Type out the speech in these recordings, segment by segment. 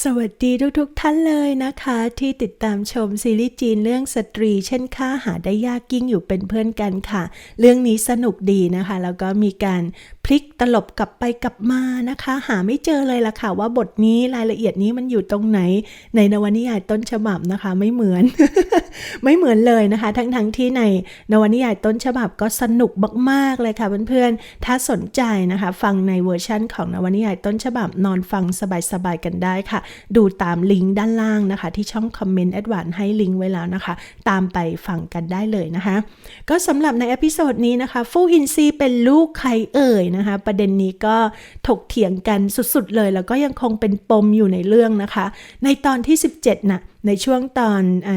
สวัสดีทุกๆทท่านเลยนะคะ ที่ติดตามชมซีรีส์จีนเรื่องสตรี เช่นค่าหาได้ยากยิ่งอยู่เป็นเพื่อนกันค่ะ เรื่องนี้สนุกดีนะคะ แล้วก็มีการพลิกตลบกลับไปกลับมานะคะ หาไม่เจอเลยล่ะค่ะ ว่าบทนี้รายละเอียดนี้มันอยู่ตรงไหน ในนวนิยายต้นฉบับนะคะ ไม่เหมือน ไม่เหมือนเลยนะคะ ทั้งๆที่ในนวนิยายต้นฉบับก็สนุกมากๆเลยค่ะเพื่อนๆถ้าสนใจนะคะ ฟังในเวอร์ชั่นของนวนิยายต้นฉบับนอนฟังสบายๆกันได้ค่ะ ดูตามลิงก์ด้านล่างนะคะ ที่ช่องคอมเมนต์แอดวานให้ลิงก์ไว้แล้วนะคะ ตามไปฟังกันได้เลยนะคะ ก็สำหรับในอพิโซดนี้นะคะฟูอินซีเป็นลูกใครเอ่ยนะคะ ประเด็นนี้ก็ถกเถียงกันสุดๆเลย แล้วก็ยังคงเป็นปมอยู่ในเรื่องนะคะ ในตอนที่ 17น่ะในช่วงตอนอ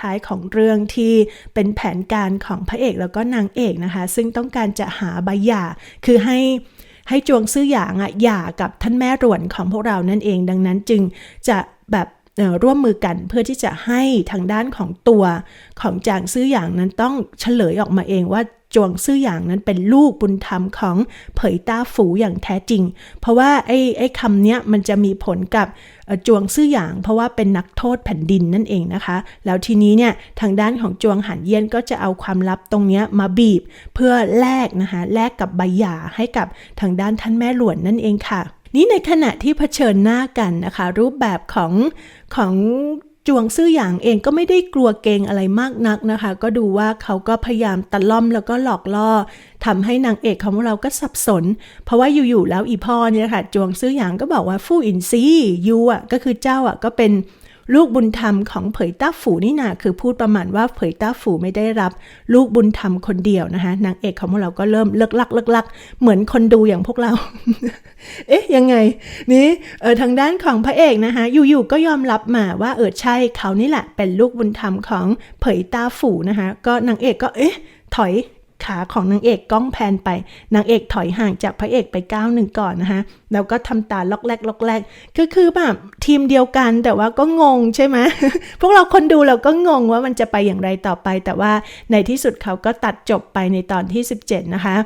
ท้ายๆของเรื่องที่เป็นแผนการของพระเอกแล้วก็นางเอกนะคะ ซึ่งต้องการจะหาใบหย่าคือให้ให้จวงซื่อหยางอะหย่ากับท่านแม่รวนของพวกเรานั่นเองดังนั้นจึงจะแบบ ร่วมมือกันเพื่อที่จะให้ทางด้านของตัวของจางซื่อหยางนั้นต้องเฉลยออกมาเองว่าจวงซื่อหยางนั้นเป็นลูกบุญธรรมของเผยต้าฝูอย่างแท้จริง เพราะว่าไอ้ไอ้คำเนี้ยมันจะมีผลกับจวงซื่อหยาง เพราะว่าเป็นนักโทษแผ่นดินนั่นเองนะคะ แล้วทีนี้เนี่ยทางด้านของจวงหันเยียนก็จะเอาความลับตรงเนี้ยมาบีบเพื่อแลกนะคะแลกกับใบหย่าให้กับทางด้านท่านแม่หลวนนั่นเองค่ะ นี่ในขณะที่เผชิญหน้ากันนะคะ รูปแบบของของจวงซื่อหยางเองก็ไม่ได้กลัวเกงอะไรมากนักนะคะ ก็ดูว่าเขาก็พยายามตะล่อมแล้วก็หลอกล่อทำให้นางเอกของเราก็สับสน เพราะว่าอยู่ๆแล้วอีพ่อเนี่ยค่ะจวงซื่อหยางก็บอกว่าฟู่อินซียูอะก็คือเจ้าอะก็เป็น ลูกบุญธรรมของเผยต้าฝูนี่นาคือพูดประมาณว่าเผยต้าฝูไม่ได้รับ ลูกบุญธรรมคนเดียวนะคะนางเอกของพวกเราก็เริ่มเลิกลักเลิกลัก เหมือนคนดูอย่างพวกเรา เอ๊ะยังไง นี่เออทางด้านของพระเอกนะคะอยู่ๆก็ยอมรับมาว่าเออใช่เขานี่แหละเป็นลูกบุญธรรมของเผยต้าฝูนะคะก็นางเอกก็เอ๊ะถอยขาของนางเอกกล้องแพนไปนางเอกถอยห่างจากพระเอกไปก้าวหนึ่งก่อนนะคะ แล้วก็ทำตาล็อกแรกล็อกแรกก็คือแบบทีมเดียวกันแต่ว่าก็งงใช่ไหมพวกเราคนดูเราก็งงว่ามันจะไปอย่างไรต่อไป แต่ว่าในที่สุดเขาก็ตัดจบไปในตอนที่ 17 นะคะ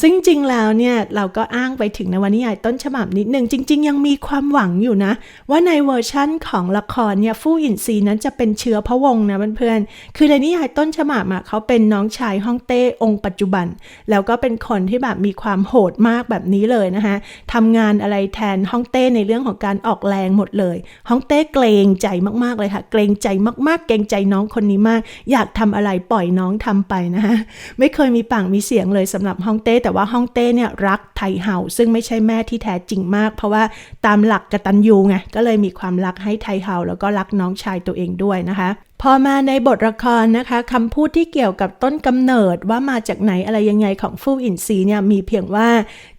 ซึ่งจริงๆแล้วเนี่ยเราก็อ้างไปถึงนวนิยายต้นฉบับนิดนึงจริง ๆ ยังมีความหวังอยู่นะ ว่าในเวอร์ชั่นของละครเนี่ยฟู่อินซีนั้นจะเป็นเชื้อพระวงศ์นะเพื่อนๆคือในนิยายต้นฉบับเขาเป็นน้องชายฮ่องเต้องค์ปัจจุบัน แล้วก็เป็นคนที่แบบมีความโหดมากแบบนี้เลยนะคะทำงานอะไรแทนฮ่องเต้ในเรื่องของการออกแรงหมดเลยฮ่องเต้เกรงใจมากๆเลยค่ะ เกรงใจมากๆ เกรงใจน้องคนนี้มาก อยากทำอะไรปล่อยน้องทำไปนะคะไม่เคยมีปากมีเสียงเลยสำหรับฮ่องเต้แต่ว่าฮ่องเต้เนี่ยรักไทเฮาซึ่งไม่ใช่แม่ที่แท้จริงมาก เพราะว่าตามหลักกตัญญูไงก็เลยมีความรักให้ไทเฮาแล้วก็รักน้องชายตัวเองด้วยนะคะพอมาในบทละครนะคะคำพูดที่เกี่ยวกับต้นกำเนิดว่ามาจากไหนอะไรยังไงของฟู่อินซีเนี่ยมีเพียงว่า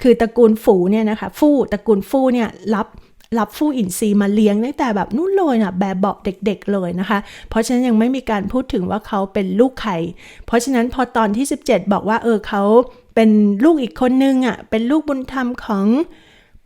คือตระกูลฝูเนี่ยนะคะฟู่ตระกูลฟู่เนี่ยรับรับฟู่อินซีมาเลี้ยงตั้งแต่แบบนู่นเลยนะแบบเบาเด็กๆเลยนะคะ เพราะฉะนั้นยังไม่มีการพูดถึงว่าเขาเป็นลูกใคร เพราะฉะนั้นพอตอนที่ 17 บอกว่าเออเขาเป็นลูกอีกคนนึงอะ่ะเป็นลูกบุญธรรมของ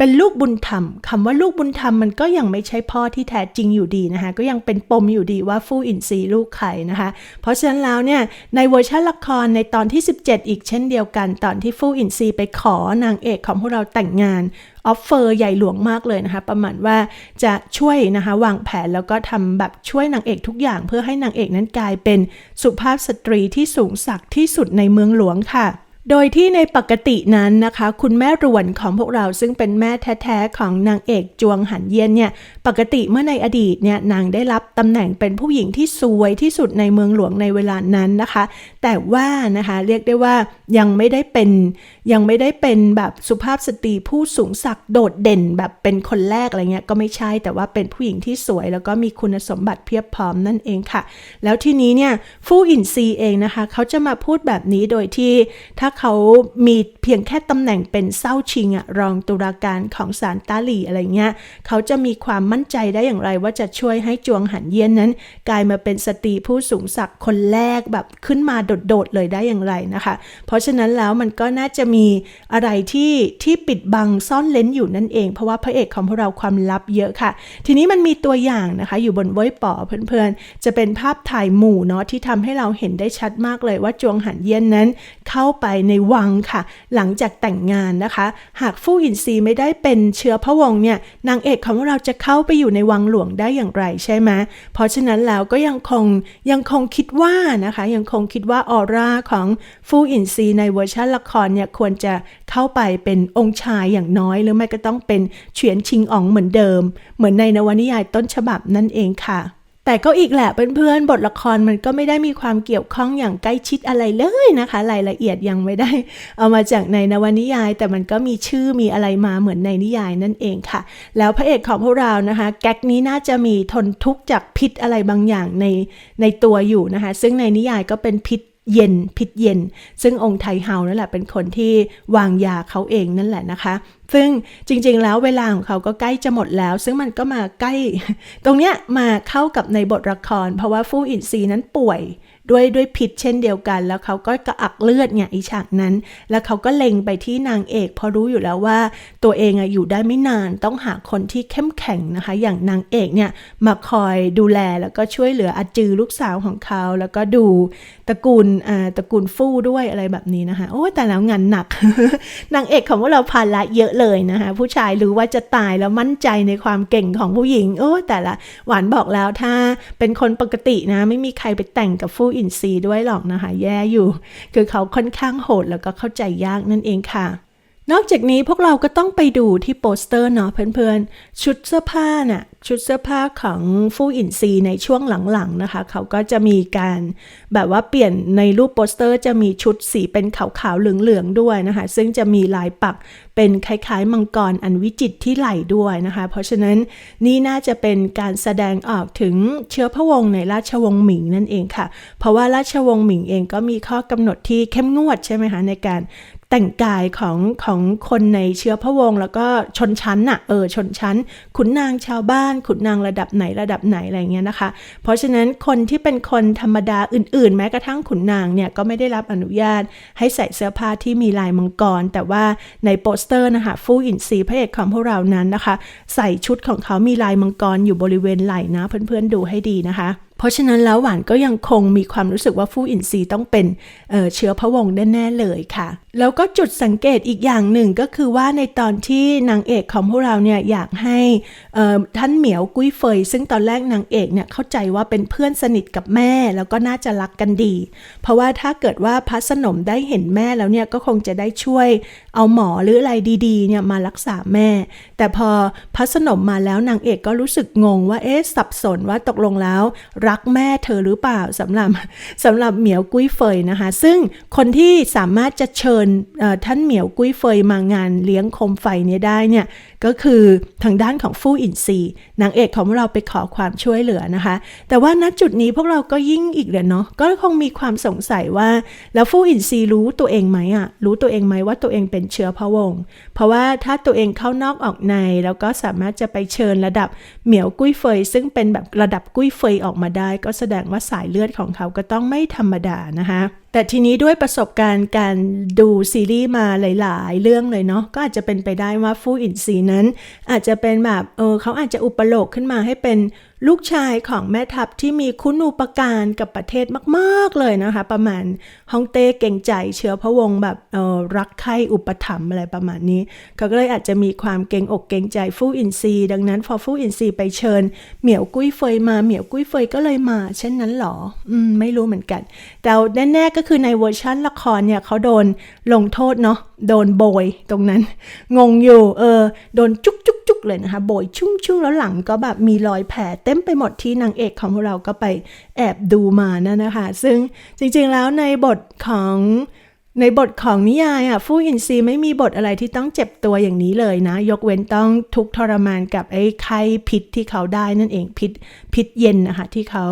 เป็นลูกบุญธรรมคำว่าลูกบุญธรรมมันก็ยังไม่ใช่พ่อที่แท้จริงอยู่ดีนะคะก็ยังเป็นปมอยู่ดีว่าฟู่อินซีลูกใครนะคะ เพราะฉะนั้นแล้วเนี่ยในเวอร์ชันละครในตอนที่ 17 อีกเช่นเดียวกัน ตอนที่ฟู่อินซีไปขอนางเอกของพวกเราแต่งงานออฟเฟอร์ใหญ่หลวงมากเลยนะคะ ประมาณว่าจะช่วยนะคะวางแผนแล้วก็ทำแบบช่วยนางเอกทุกอย่าง เพื่อให้นางเอกนั้นกลายเป็นสุภาพสตรีที่สูงศักดิ์ที่สุดในเมืองหลวงค่ะ โดยที่ในปกตินั้นนะคะ คุณแม่รวนของพวกเราซึ่งเป็นแม่แท้ๆของนางเอกจวงหันเยียนเนี่ยปกติเมื่อในอดีตเนี่ยนางได้รับตำแหน่งเป็นผู้หญิงที่สวยที่สุดในเมืองหลวงในเวลานั้นนะคะแต่ว่านะคะเรียกได้ว่ายังไม่ได้เป็นยังไม่ได้เป็นแบบสุภาพสตรีผู้สูงศักดิ์โดดเด่นแบบเป็นคนแรกอะไรเงี้ยก็ไม่ใช่แต่ว่าเป็นผู้หญิงที่สวย แล้วก็มีคุณสมบัติเพียบพร้อมนั่นเองค่ะ แล้วทีนี้เนี่ยฟู่อินซีเองนะคะเขาจะมาพูดแบบนี้โดยที่ถ้าเขามีเพียงแค่ตำแหน่งเป็นเศร้าชิงอะรองตุลาการของศาลตาหลีอะไรเงี้ยเขาจะมีความมั่นใจได้อย่างไรว่าจะช่วยให้จวงหันเยียนนั้น กลายมาเป็นสตรีผู้สูงศักดิ์คนแรกแบบขึ้นมาโดดๆเลยได้อย่างไรนะคะ เพราะฉะนั้นแล้วมันก็น่าจะมีอะไรที่ที่ปิดบังซ่อนเลนอยู่นั่นเอง เพราะว่าพระเอกของพวกเราความลับเยอะค่ะ ทีนี้มันมีตัวอย่างนะคะ อยู่บนเว้ยป๋อเพื่อนๆ จะเป็นภาพถ่ายหมู่เนาะที่ทำให้เราเห็นได้ชัดมากเลยว่าจวงหันเยียนนั้นเข้าไปในในวังค่ะ หลังจากแต่งงานนะคะ หากฟู่อินซีไม่ได้เป็นเชื้อพระวงศ์เนี่ยนางเอกของเราจะเข้าไปอยู่ในวังหลวงได้อย่างไรใช่ไหมเพราะฉะนั้นแล้วก็ยังคงยังคงคิดว่านะคะ ยังคงคิดว่าออร่าของฟู่อินซีในเวอร์ชันละครเนี่ยควรจะเข้าไปเป็นองค์ชายอย่างน้อย หรือไม่ก็ต้องเป็นเฉียนชิงอ๋องเหมือนเดิม เหมือนในนวนิยายต้นฉบับนั่นเองค่ะแต่ก็อีกแหละเพื่อนๆ บทละครมันก็ไม่ได้มีความเกี่ยวข้องอย่างใกล้ชิดอะไรเลยนะคะ รายละเอียดยังไม่ได้ เอามาจากในนวนิยาย แต่มันก็มีชื่อมีอะไรมาเหมือนในนิยายนั่นเองค่ะ แล้วพระเอกของพวกเรานะคะ แก๊กนี้น่าจะมีทนทุกข์จากพิษอะไรบางอย่างในในตัวอยู่นะคะ ซึ่งในนิยายก็เป็นพิษ เย็นพิษเย็น ซึ่งองค์ไทเฮานั่นแหละเป็นคนที่วางยาเขาเองนั่นแหละนะคะ ซึ่งจริงๆแล้วเวลาของเขาก็ใกล้จะหมดแล้ว ซึ่งมันก็มาใกล้ ตรงเนี้ยมาเข้ากับในบทละคร เพราะว่าฟู่อินซีนั้นป่วย ด้วยด้วยพิษเช่นเดียวกัน แล้วเขาก็กระอักเลือดเนี่ยอีฉากนั้น แล้วเขาก็เล็งไปที่นางเอกเพราะรู้อยู่แล้วว่า ตัวเองอะอยู่ได้ไม่นานต้องหาคนที่เข้มแข็งนะคะ อย่างนางเอกเนี่ยมาคอยดูแลแล้วก็ช่วยเหลืออาจือลูกสาวของเขา แล้วก็ดูตระกูลอ่าตระกูลฟู่ด้วยอะไรแบบนี้นะคะ โอ้แต่แล้วงานหนัก นางเอกของพวกเราภาระเยอะเลยนะคะ ผู้ชายรู้ว่าจะตายแล้วมั่นใจในความเก่งของผู้หญิง โอ้แต่ละหวานบอกแล้วถ้าเป็นคนปกตินะ ไม่มีใครไปแต่งกับฟู่อินซีด้วยหรอกนะคะ แย่อยู่ คือเขาค่อนข้างโหดแล้วก็เข้าใจยากนั่นเองค่ะ นอกจากนี้พวกเราก็ต้องไปดูที่โปสเตอร์เนาะเพื่อนๆ ชุดเสื้อผ้าน่ะชุดเสื้อผ้าของฟู่อินซีในช่วงหลังๆนะคะ เขาก็จะมีการแบบว่าเปลี่ยนในรูปโปสเตอร์จะมีชุดสีเป็นขาวๆเหลืองๆด้วยนะคะ ซึ่งจะมีลายปักเป็นคล้ายๆมังกรอันวิจิตที่ไหล่ด้วยนะคะ เพราะฉะนั้นนี่น่าจะเป็นการแสดงออกถึงเชื้อพระวงศ์ในราชวงศ์หมิงนั่นเองค่ะ เพราะว่าราชวงศ์หมิงเองก็มีข้อกำหนดที่เข้มงวดใช่ไหมคะในการ แต่งกายของของคนในเชื้อพระวงศ์แล้วก็ชนชั้นน่ะเออชนชั้น ขุนนางชาวบ้านขุนนางระดับไหนระดับไหนอะไรเงี้ยนะคะ เพราะฉะนั้นคนที่เป็นคนธรรมดาอื่น ๆ แม้กระทั่งขุนนางเนี่ยก็ไม่ได้รับอนุญาต ให้ใส่เสื้อผ้าที่มีลายมังกร แต่ว่าในโปสเตอร์นะคะฟู่อินซีพระเอกของพวกเรานั้นนะคะ ใส่ชุดของเขามีลายมังกรอยู่บริเวณไหล่นะเพื่อนๆดูให้ดีนะคะ เพราะฉะนั้นแล้วหวานก็ยังคงมีความรู้สึกว่าฟู่อินซีต้องเป็นเเชื้อพระวงศ์แน่ๆเลยค่ะ แล้วก็จุดสังเกตอีกอย่างหนึ่งก็คือว่าในตอนที่นางเอกของพวกเราเนี่ยอยากให้ท่านเหมียวกุ้ยเฟย ซึ่งตอนแรกนางเอกเนี่ยเข้าใจว่าเป็นเพื่อนสนิทกับแม่ แล้วก็น่าจะรักกันดี เพราะว่าถ้าเกิดว่าพระสนมได้เห็นแม่แล้วเนี่ยก็คงจะได้ช่วยเอาหมอหรืออะไรดีๆเนี่ยมารักษาแม่ แต่พอพระสนมมาแล้วนางเอกก็รู้สึกงงว่าเอ๊ะสับสนว่าตกลงแล้วรักแม่เธอหรือเปล่าสำหรับสำหรับเหมียวกุ้ยเฟยนะคะ ซึ่งคนที่สามารถจะเชิญท่านเหมียวกุ้ยเฟยมางานเลี้ยงคมไฟนี่ยได้เนี่ยก็คือทางด้านของฟู่อินซีนางเอกของเราไปขอความช่วยเหลือนะคะ แต่ว่าณจุดนี้พวกเราก็ยิ่งอีกเลยเนาะก็คงมีความสงสัยว่า แล้วฟู่อินซีรู้ตัวเองไหมอะรู้ตัวเองไหมว่าตัวเองเป็นเชื้อพระวงศ์เพราะว่าถ้าตัวเองเข้านอกออกใน แล้วก็สามารถจะไปเชิญระดับเหมียวกุ้ยเฟย ซึ่งเป็นแบบระดับกุ้ยเฟยออกมาได้ก็แสดงว่าสายเลือดของเขาก็ต้องไม่ธรรมดานะคะ แต่ทีนี้ด้วยประสบการณ์การดูซีรีส์มาหลายๆ เรื่องเลยเนาะก็อาจจะเป็นไปได้ว่าฟู่อินซีนั้น อาจจะเป็นแบบเออเขาอาจจะอุปโลกขึ้นมาให้เป็นลูกชายของแม่ทัพที่มีคุณูปการกับประเทศมาก ๆ เลยนะคะ ประมาณฮ่องเต้เก่งใจเชื้อพระวงศ์แบบเออรักใคร่อุปถัมภ์อะไรประมาณนี้เขาก็เลยอาจจะมีความเก่งอกเก่งใจฟู่อินซี ดังนั้นพอฟู่อินซีไปเชิญ เหมียวกุ้ยเฟยมาเหมียวกุ้ยเฟยก็เลยมา เช่นนั้นหรออืมไม่รู้เหมือนกัน แต่แน่ๆก็็คือในเวอร์ชันละครเนี่ยเขาโดนลงโทษเนาะโดนโบยตรงนั้น งงอยู่เออโดนจุกจุกจุกเลยนะคะโบยชุ่มชุ่มแล้วหลังก็แบบมีรอยแผลเต็มไปหมดที่นางเอกของพวกเราก็ไปแอบดูมานั่นนะคะ ซึ่งจริงๆแล้วในบทของ ในบทของนิยายอะฟู่อินซีไม่มีบทอะไรที่ต้องเจ็บตัวอย่างนี้เลยนะ ยกเว้นต้องทุกทรมานกับไอ้ไข้พิษที่เขาได้นั่นเองพิษพิษเย็นนะคะที่เขา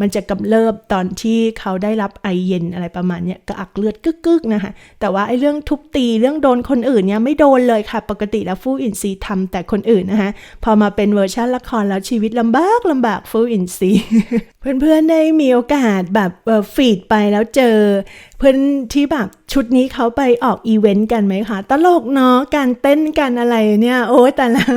มันจะกำเริบตอนที่เขาได้รับไอเย็นอะไรประมาณเนี้ยกระอักเลือดกึกๆนะคะแต่ว่าไอ้เรื่องทุบตีเรื่องโดนคนอื่นเนี่ยไม่โดนเลยค่ะ ปกติแล้วฟู่อินซีทำแต่คนอื่นนะคะพอมาเป็นเวอร์ชันละครแล้วชีวิตลำบากลำบากฟู่อินซี เพื่อนๆได้มีโอกาสแบบฟีดไปแล้วเจอ เพื่อนที่แบบชุดนี้เขาไปออกอีเวนต์กันไหมคะ ตลกเนาะการเต้นกันอะไรเนี่ย โอ้แต่แล้ว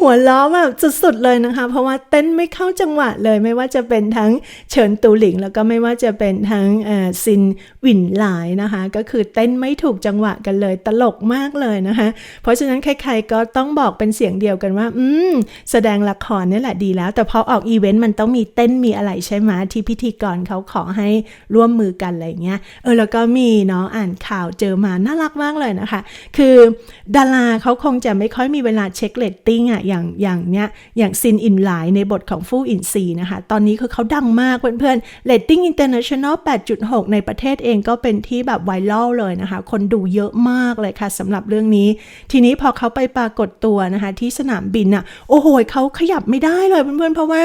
หัวล้อแบบสุดๆเลยนะคะ เพราะว่าเต้นไม่เข้าจังหวะเลยไม่ว่าจะเป็นทั้งเฉินตูหลิง แล้วก็ไม่ว่าจะเป็นทั้งซินหวินหลายนะคะ ก็คือเต้นไม่ถูกจังหวะกันเลยตลกมากเลยนะคะ เพราะฉะนั้นใครๆก็ต้องบอกเป็นเสียงเดียวกันว่า อืม แสดงละครนี่แหละดีแล้ว แต่พอออกอีเวนต์มันต้องมีเต้นมีอะไรใช่ไหมที่พิธีกรเขาขอให้ร่วมมือกันอะไรอย่างเงี้ยเออแล้วก็มีเนาะอ่านข่าวเจอมาน่ารักมากเลยนะคะ คือดาราเขาคงจะไม่ค่อยมีเวลาเช็คเลตติ้งอะอย่างอย่างเนี้ยอย่างซินอินหลายในบทของฟู่อินซีนะคะ ตอนนี้คือเขาดังมากเพื่อนๆเลตติ้งอินเตอร์เนชั่นแนล8.6 ในประเทศเองก็เป็นที่แบบไวรัลเลยนะคะ คนดูเยอะมากเลยค่ะสำหรับเรื่องนี้ ทีนี้พอเขาไปปรากฏตัวนะคะ ที่สนามบินอะโอ้โหเขาขยับไม่ได้เลยเพื่อนๆเพราะว่า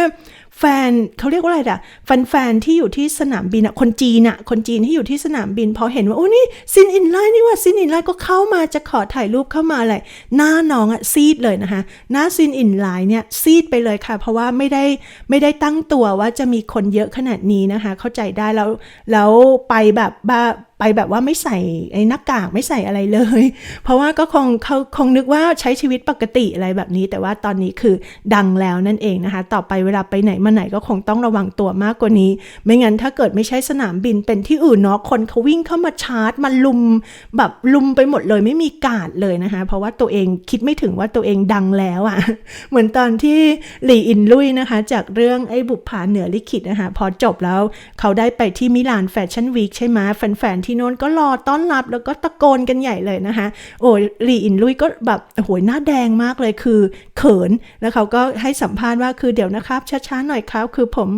แฟนเขาเรียกว่าอะไรอะแฟนๆที่อยู่ที่สนามบินอะคนจีนอะคนจีนที่อยู่ที่สนามบินพอเห็นว่าโอ้นี่ซินอินไลน์นี่ว่าซินอินไลน์ก็เข้ามาจะขอถ่ายรูปเข้ามาอะไรหน้าน้องอะซีดเลยนะคะ หน้าซินอินไลน์เนี่ยซีดไปเลยค่ะ เพราะว่าไม่ได้ไม่ได้ตั้งตัวว่าจะมีคนเยอะขนาดนี้นะคะ เข้าใจได้แล้วแล้วไปแบบบ้าไปแบบว่าไม่ใส่ไอ้หน้ากากไม่ใส่อะไรเลย เพราะว่าก็คงเขาคงนึกว่าใช้ชีวิตปกติอะไรแบบนี้ แต่ว่าตอนนี้คือดังแล้วนั่นเองนะคะ ต่อไปเวลาไปไหนมาไหนก็คงต้องระวังตัวมากกว่านี้ ไม่งั้นถ้าเกิดไม่ใช่สนามบินเป็นที่อื่นเนาะคนเขาวิ่งเข้ามาชาร์จมาลุมแบบลุมไปหมดเลยไม่มีกาดเลยนะคะ เพราะว่าตัวเองคิดไม่ถึงว่าตัวเองดังแล้วอะ่ะ เหมือนตอนที่หลี่อินลุยนะคะ จากเรื่องไอ้บุปผาเหนือลิขิตนะคะพอจบแล้วเขาได้ไปที่มิลานแฟชั่นวีคใช่ไหมแฟนๆที่โน้นก็รอต้อนรับแล้วก็ตะโกนกันใหญ่เลยนะคะ โอ้หลี่อินลุยก็แบบโอ้โหหน้าแดงมากเลยคือเขินแล้วเขาก็ให้สัมภาษณ์ว่าคือเดี๋ยวนะครับช้าๆหน่อยครับ คือผม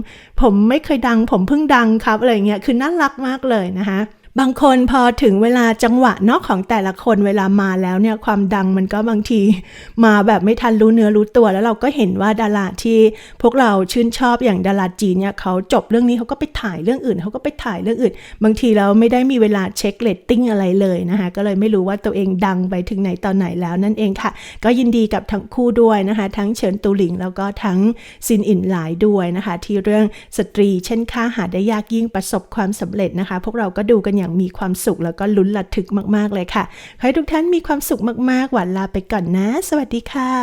ผมไม่เคยดัง ผมเพิ่งดังครับอะไรเงี้ยคือน่ารักมากเลยนะคะ บางคนพอถึงเวลาจังหวะเนอกของแต่ละคนเวลามาแล้วเนี่ยความดังมันก็บางทีมาแบบไม่ทันรู้เนื้อรู้ตัว แล้วเราก็เห็นว่าดาราที่พวกเราชื่นชอบอย่างดาราจีนเนี่ยเขาจบเรื่องนี้เขาก็ไปถ่ายเรื่องอื่นเขาก็ไปถ่ายเรื่องอื่น บางทีแล้วไม่ได้มีเวลาเช็คเลตติ้งอะไรเลยนะคะก็เลยไม่รู้ว่าตัวเองดังไปถึงไหนตอนไหนแล้วนั่นเองค่ะ ก็ยินดีกับทั้งคู่ด้วยนะคะทั้งเฉินตูหลิงแล้วก็ทั้งซินอินหลายด้วยนะคะที่เรื่องสตรีเช่นค่าหาได้ยากยิ่งประสบความสำเร็จนะคะ พวกเราก็ดูกันอย่างมีความสุขแล้วก็ลุ้นระทึกมากๆเลยค่ะ ขอให้ทุกท่านมีความสุขมากๆ หวานลาไปก่อนนะ สวัสดีค่ะ